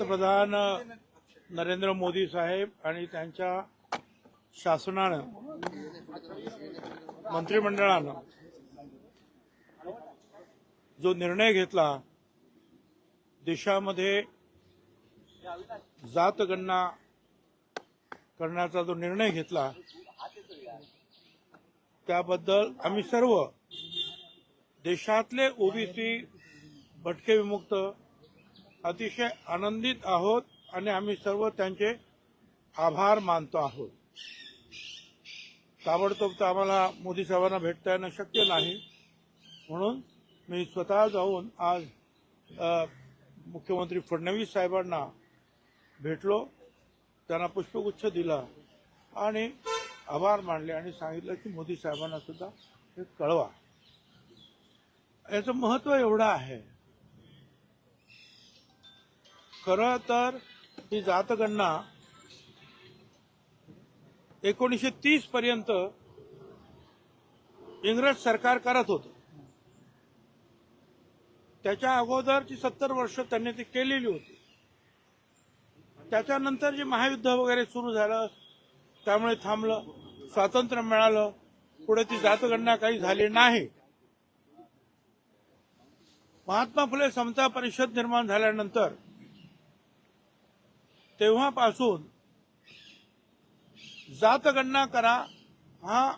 पंतप्रधान नरेंद्र मोदी साहेब आणि त्यांच्या शासनानं मंत्रिमंडळानं जो निर्णय घेतला देशामध्ये जातगणना करण्याचा जो निर्णय घेतला त्याबद्दल आम्ही सर्व देशातले ओबीसी भटके विमुक्त अतिशय आनंदित आहोत आणि आम्ही सर्व त्यांचे आभार मानतो आहोत. ताबडतोब तर आम्हाला मोदी साहेबांना भेटता येणं शक्य नाही. म्हणून मी स्वतः जाऊन आज मुख्यमंत्री फडणवीस साहेबांना भेटलो. त्यांना पुष्पगुच्छ दिला आणि आभार मानले आणि सांगितलं की मोदी साहेबांना सुद्धा हे कळवा. याचं महत्त्व एवढं आहे खरं तर ही जातगणना एकोणीसशे तीस पर्यंत इंग्रज सरकार करत होतं. त्याच्या अगोदरची सत्तर वर्ष त्यांनी ती केलेली होती. त्याच्यानंतर जे महायुद्ध वगैरे सुरू झालं त्यामुळे थांबलं स्वातंत्र्य मिळालं पुढे ती जातगणना काही झाली नाही. महात्मा फुले समता परिषद निर्माण झाल्यानंतर तेव्हापासून जातगणना करा. हा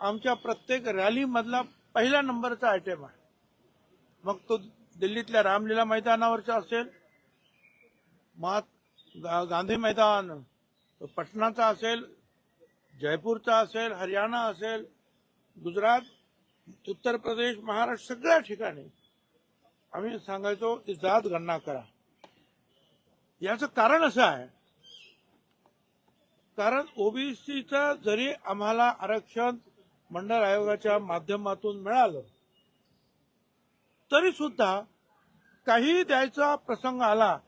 आमच्या प्रत्येक रॅलीमधला पहिल्या नंबरचा आयटम आहे. मग तो दिल्लीतल्या रामलीला मैदानावरचा असेल मात गा- गांधी मैदान पटनाचा असेल जयपूरचा असेल हरियाणा असेल गुजरात उत्तर प्रदेश महाराष्ट्र सगळ्या ठिकाणी आम्ही सांगायचो की जात गणना करा. याचं कारण असं आहे. कारण ओबीसीचं जरी आम्हाला आरक्षण मंडळ आयोगाच्या माध्यमातून मिळालं तरी सुद्धा काही द्यायचा प्रसंग आला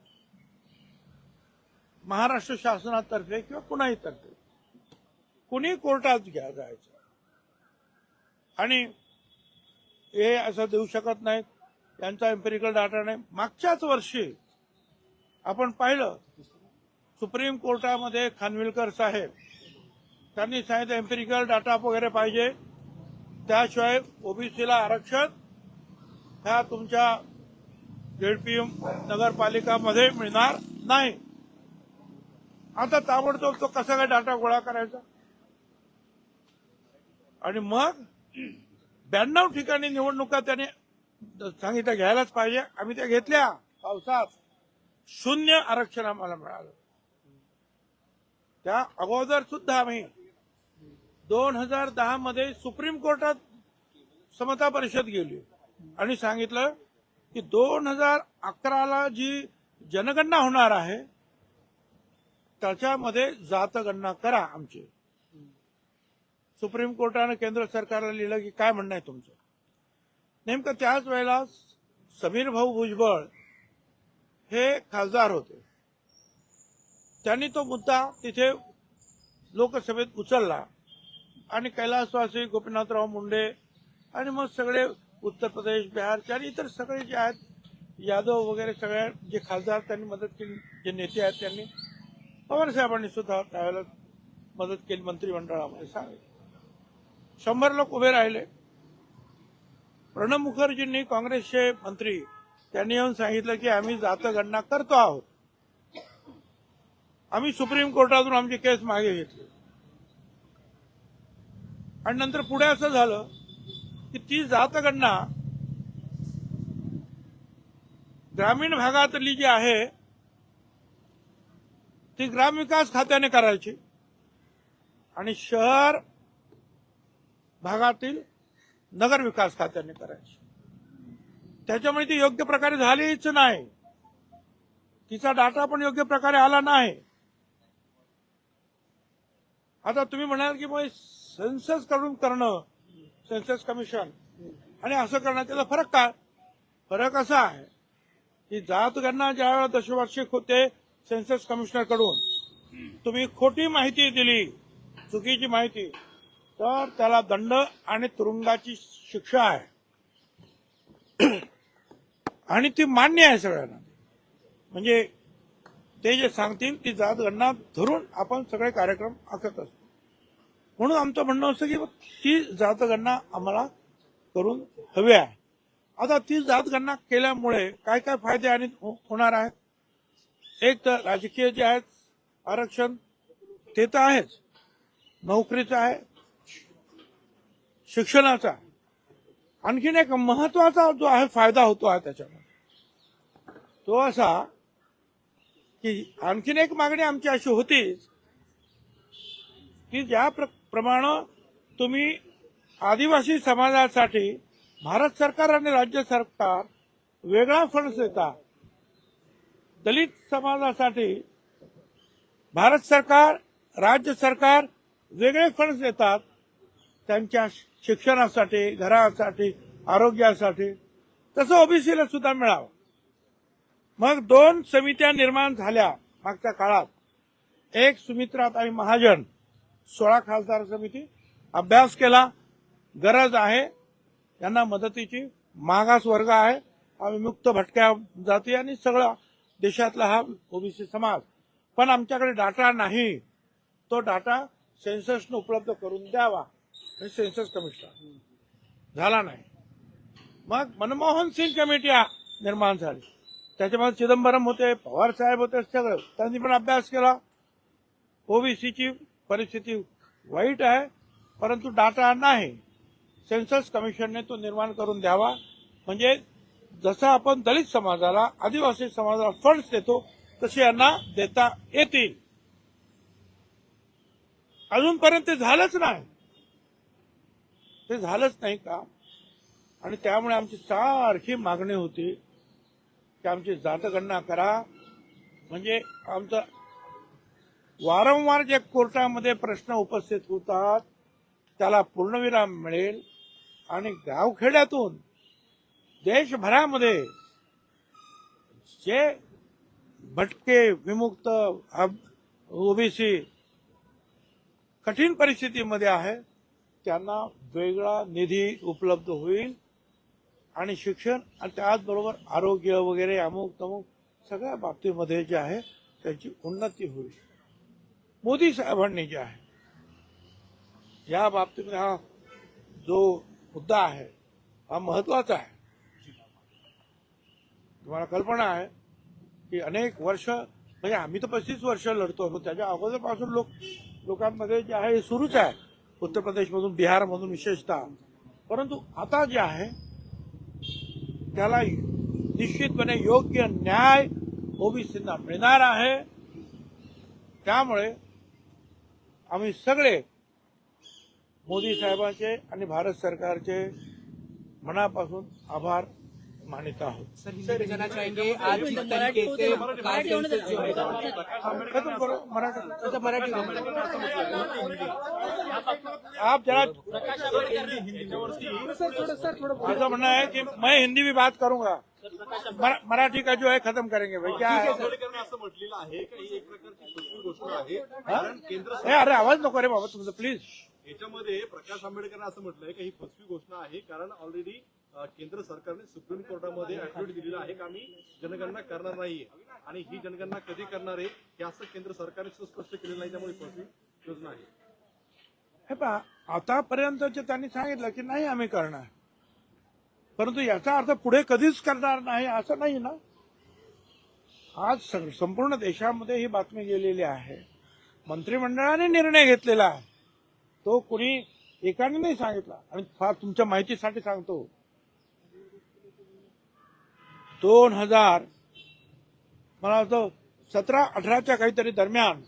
महाराष्ट्र शासनातर्फे किंवा कुणाही तर्फे. कुणी कोर्टात घ्या जायचं. आणि हे असं देऊ शकत नाहीत. त्यांचा एम्पेरिकल डाटा नाही. मागच्याच वर्षी आपण पाहिलं सुप्रीम कोर्टामध्ये खानविलकर साहेब त्यांनी सांगितलं एम्पिरिकल डाटा वगैरे पाहिजे. त्याशिवाय ओबीसीला आरक्षण ह्या तुमच्या झेडपी नगरपालिकामध्ये मिळणार नाही. आता ताबडतोब तो कसा काय डाटा गोळा करायचा? आणि मग ब्याण्णव ठिकाणी निवडणुका त्याने सांगितलं घ्यायलाच पाहिजे. आम्ही त्या घेतल्या पावसात. शून्य आरक्षण आम्हाला मिळालं. त्या अगोदर सुद्धा आम्ही दोन हजार दहा मध्ये सुप्रीम कोर्टात समता परिषद गेली आणि सांगितलं की दोन हजार अकराला जी जनगणना होणार आहे त्याच्यामध्ये जातगणना करा आमची. सुप्रीम कोर्टानं केंद्र सरकारला लिहिलं की काय म्हणणं आहे तुमचं? नेमकं त्याच वेळेला समीर भाऊ भुजबळ हे खासदार होते. त्यांनी तो मुद्दा तिथे लोकसभेत उचलला आणि कैलासवासी गोपीनाथराव मुंडे आणि मग सगळे उत्तर प्रदेश बिहारचे आणि इतर सगळे जे आहेत यादव वगैरे सगळ्या जे खासदार त्यांनी मदत केली जे नेते आहेत त्यांनी पवारसाहेबांनी सुद्धा त्यावेळेला मदत केली मंत्रिमंडळामध्ये. सांगितलं शंभर लोक उभे राहिले. प्रणब मुखर्जींनी काँग्रेसचे मंत्री त्यांनी येऊन सांगितलं की आम्ही जातगणना करतो आहोत. आम्ही सुप्रीम कोर्टातून आमची केस मागे घेतली. आणि नंतर पुढे असं झालं की ती जातगणना ग्रामीण भागातली जी आहे ती ग्रामविकास खात्याने करायची. आणि शहर भागातील नगर विकास खात्याने करायची. त्याच्यामुळे ती योग्य प्रकारे झालीच नाही. तिचा डाटा पण योग्य प्रकारे आला नाही. आता तुम्ही म्हणाल की मग सेन्ससकडून करणं सेन्सस कमिशन आणि असं करणं त्याचा फरक काय? फरक असा आहे की जात गणना ज्या वेळेला दशवार्षिक होते सेन्सस कमिशनरकडून तुम्ही खोटी माहिती दिली चुकीची माहिती तर त्याला दंड आणि तुरुंगाची शिक्षा आहे. आणि ती मान्य आहे सगळ्यांना. म्हणजे ते जे सांगतील ती जात गणना धरून आपण सगळे कार्यक्रम आखत असतो. म्हणून आमचं म्हणणं असतं की ती जातगणना आम्हाला करून हवी आहे. आता ती जातगणना केल्यामुळे काय काय फायदे आणि हो- होणार आहेत? एक तर राजकीय जे आहेत आरक्षण ते तर आहेच. नोकरीचं आहे. शिक्षणाचा आणखीन एक महत्त्वाचा जो आहे फायदा होतो आहे त्याच्यामध्ये. तो असा की आणखीन एक मागणी आमची अशी होतीच की ज्या प्र- प्रमाणे तुम्ही आदिवासी समाजासाठी भारत सरकार आणि राज्य सरकार वेगळा फंड देता दलित समाजासाठी भारत सरकार राज्य सरकार वेगळे फंड देतात. त्यांच्या शिक्षणासाठी घरासाठी आरोग्यासाठी. तसं ओबीसीला सुद्धा मिळावं. मग दोन समित्या निर्माण झाल्या मागच्या काळात. एक सुमित्राताई महाजन. सोळा खासदार समिती. अभ्यास केला. गरज आहे. यांना मदतीची मागास वर्ग आहे. आम्ही मुक्त भटक्या जाती आणि सगळा देशातला हा ओबीसी समाज. पण आमच्याकडे डाटा नाही. तो डाटा सेन्ससनं उपलब्ध करून द्यावा. हे सेन्सस कमिशन झाला नाही. मग मनमोहन सिंग कमिटी निर्माण झाली. त्याच्यामध्ये चिदंबरम होते पवार साहेब होते सगळं. त्यांनी पण अभ्यास केला. ओबीसीची परिस्थिती वाईट आहे परंतु डाटा नाही. सेन्सस कमिशनने तो निर्माण करून द्यावा. म्हणजे जसं आपण दलित समाजाला आदिवासी समाजाला फंड्स देतो तसे यांना देता येतील. अजूनपर्यंत ते झालंच नाही. ते झालंच नाही का आणि त्यामुळे आमची सारखी मागणी होती की आमची जातगणना करा. म्हणजे आमचं वारंवार जे कोर्टामध्ये प्रश्न उपस्थित होतात त्याला पूर्णविराम मिळेल. आणि गावखेड्यातून देशभरामध्ये जे भटके विमुक्त ओबीसी कठीण परिस्थितीमध्ये आहे त्यांना वेगळा निधी उपलब्ध होईल आणि शिक्षण आणि त्याचबरोबर आरोग्य वगैरे अमुक तमुक सगळ्या बाबतीमध्ये जे आहे त्याची उन्नती होईल. मोदी साहेबांनी जे आहे या बाबतीमध्ये हा जो मुद्दा आहे हा महत्त्वाचा आहे. तुम्हाला कल्पना आहे की अनेक वर्ष म्हणजे आम्ही तर पस्तीस वर्ष लढतो त्याच्या अगोदरपासून लोक लोकांमध्ये जे आहे हे सुरूच आहे. उत्तर प्रदेशमधून बिहारमधून विशेषतः. परंतु आता जे आहे त्याला निश्चितपणे योग्य न्याय ओबीसींना मिळणार आहे. त्यामुळे आम्ही सगळे मोदी साहेबांचे आणि भारत सरकारचे मनापासून आभार मानित आहोत. मराठी आप जरा सर थोड़ा ऐसा म्हणणं है कि मैं हिंदी भी बात करूँगा। मराठी का जो है खत्म करेंगे भाई। क्या है की? ही? केंद्र ए, अरे आवाज़ नको रे बाबा तुमचं प्लीज़ याच्यामध्ये प्रकाश आंबेडकरांनी असं म्हटलंय की ही फसवी घोषणा आहे. कारण ऑलरेडी केंद्र सरकारने सुप्रीम कोर्टामध्ये ऍफिडेव्हिट दिलेलं आहे की आम्ही जनगणना करणार नाहीये. आणि ही जनगणना कधी करणार आहे हे असं केंद्र सरकारने स्पष्ट केलेलं नाही त्यामुळे फसवी योजना आहे. हे पहा आतापर्यंत जे त्यांनी सांगितलं की नाही आम्ही करणार. परंतु याचा अर्थ पुढे कधीच करणार नाही असं नाही ना? आज संपूर्ण देशामध्ये ही बातमी गेलेली आहे. मंत्रिमंडळाने निर्णय घेतलेला आहे. तो कुणी एकाने नाही सांगितला. आणि फार तुमच्या माहितीसाठी सांगतो. दोन हजार मला वाटतं सतरा अठराच्या काहीतरी दरम्यान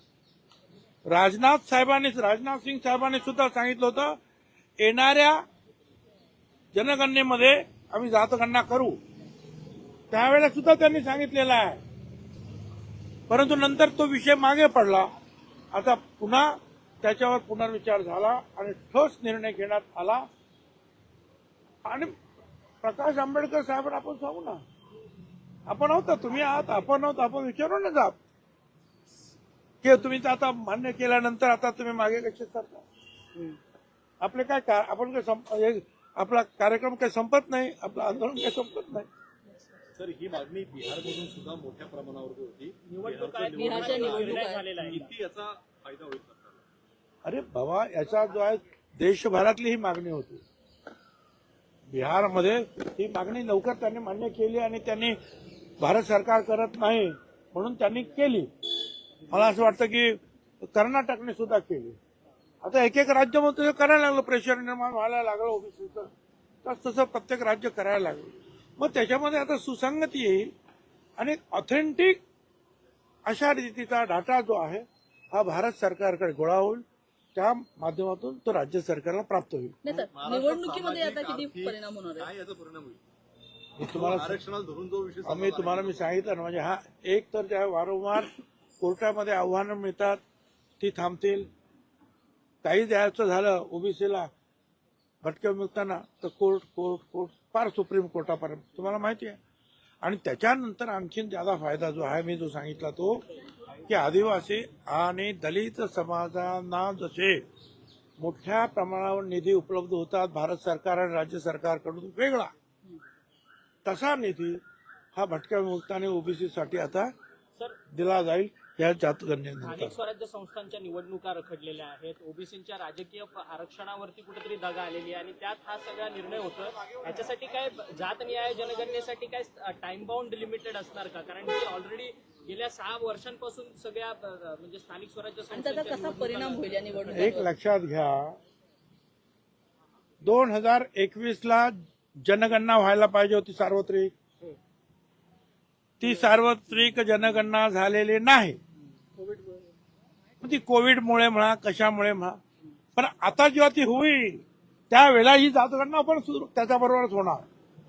राजनाथ साहेबांनी राजनाथ सिंग साहेबांनी सुद्धा सांगितलं होतं येणाऱ्या जनगणनेमध्ये आम्ही जातगणना करू. त्यावेळेला सुद्धा त्यांनी सांगितलेलं आहे. परंतु नंतर तो विषय मागे पडला. आता पुन्हा त्याच्यावर पुनर्विचार झाला आणि ठोस निर्णय घेण्यात आला. आणि प्रकाश आंबेडकर साहेबांना आपण सांगू ना. आपण आहोत तुम्ही आहात आपण आहोत आपण विचारू ना जा की तुम्ही तर आता मान्य केल्यानंतर आता तुम्ही मागे कसे सरता? आपले काय का- आपण काय आपला कार्यक्रम काही संपत नाही? आपलं आंदोलन काही संपत नाही? सर ही मागणी बिहारमधून सुद्धा मोठ्या प्रमाणावर होती. निवडणूक याचा फायदा होईल अरे बाबा याचा जो आहे देशभरातली ही मागणी होती. बिहारमध्ये ही मागणी लवकर त्यांनी मान्य केली आणि त्यांनी भारत सरकार करत नाही म्हणून त्यांनी केली. मला असं वाटतं की कर्नाटकने सुद्धा केली. आता एक एक राज्यामध्ये ते करायला लागलं प्रेशर निर्माण व्हायला लागलं ओबीसीचं तस तसं प्रत्येक राज्य करायला लागलं. मग त्याच्यामध्ये आता सुसंगती येईल आणि ऑथेंटिक अशा रीतीचा डाटा जो आहे हा भारत सरकारकडे गोळा होईल. त्या माध्यमातून तो राज्य सरकारला प्राप्त होईल. निवडणुकीमध्ये आता सामाजिक, किती आर्थिक परिणाम होणार आहे काय याचा परिणाम होईल? मी तुम्हाला आरक्षणाला धरून जो विषय आम्ही तुम्हाला मी सांगितलं ना म्हणजे हा एक तर त्या वारंवार कोर्टामध्ये आव्हानं मिळतात ती थांबतील. काही द्यायचं झालं ओबीसीला भटक्या मिळताना तर कोर्ट कोर्ट कोर्ट फार सुप्रीम कोर्टापर्यंत. तुम्हाला माहिती आहे? आणि त्याच्यानंतर आणखीन ज्यादा फायदा जो आहे मी जो सांगितला तो की आदिवासी आणि दलित समाजांना जसे मोठ्या प्रमाणावर निधी उपलब्ध होतात भारत सरकार आणि राज्य सरकारकडून वेगळा तसा निधी हा भटक्या विमुक्त आणि ओबीसी साठी आता दिला जाईल. या स्थानिक जातगणनेनंतर स्वराज्य संस्थांच्या निवडणुका रखडलेल्या आहेत. ओबीसीच्या राजकीय आरक्षणावरती कुठेतरी दगा आलेली आहे आणि त्यात हा सगळा निर्णय होतो याच्यासाठी काय जात न्याय जनगणनेसाठी काय टाइम बाउंड लिमिटेड असणार का? कारण की ऑलरेडी गेल्या सहा वर्षांपासून सगळ्या अ, म्हणजे स्थानिक स्वराज्य आणि त्याचा संस्थांच्या कसा परिणाम निवडणुका- होईल या एक निवडणुकीवर? लक्षात घ्या. दोन हजार एकवीस ला जनगणना व्हायला पाहिजे होती सार्वत्रिक. ती सार्वत्रिक जनगणना झालेली नाही. ती कोविडमुळे म्हणा कशामुळे म्हणा. पण आता जेव्हा ती होईल त्यावेळेला ही जातगणना पण सुरू त्याच्याबरोबरच होणार.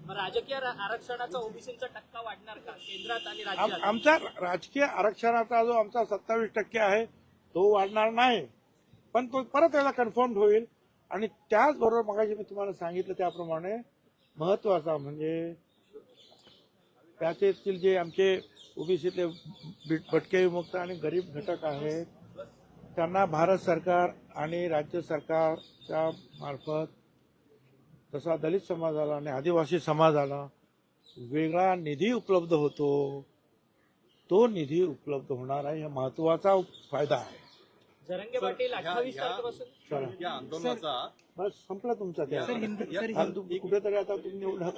राजकीय आरक्षणाचा ओबीसीचा टक्का वाढणार का? केंद्रात आणि आमचा राजकीय आरक्षणाचा जो आमचा सत्तावीस टक्के आहे तो वाढणार नाही. पण तो परत त्याला कन्फर्म होईल. आणि त्याचबरोबर मगाशी मी तुम्हाला सांगितलं त्याप्रमाणे महत्त्वाचा म्हणजे त्यातील जे आमचे ओबीसीतले भटके विमुक्त आणि गरीब घटक आहेत त्यांना भारत सरकार आणि राज्य सरकारच्या मार्फत तसा दलित समाजाला आणि आदिवासी समाजाला वेगळा निधी उपलब्ध होतो. तो निधी उपलब्ध होणार आहे हा महत्त्वाचा फायदा आहे. जरंगे पाटील अठ्ठावीस तारखेपासून? बस संपला तुमचा त्या कुठेतरी आता तुम्ही निवडा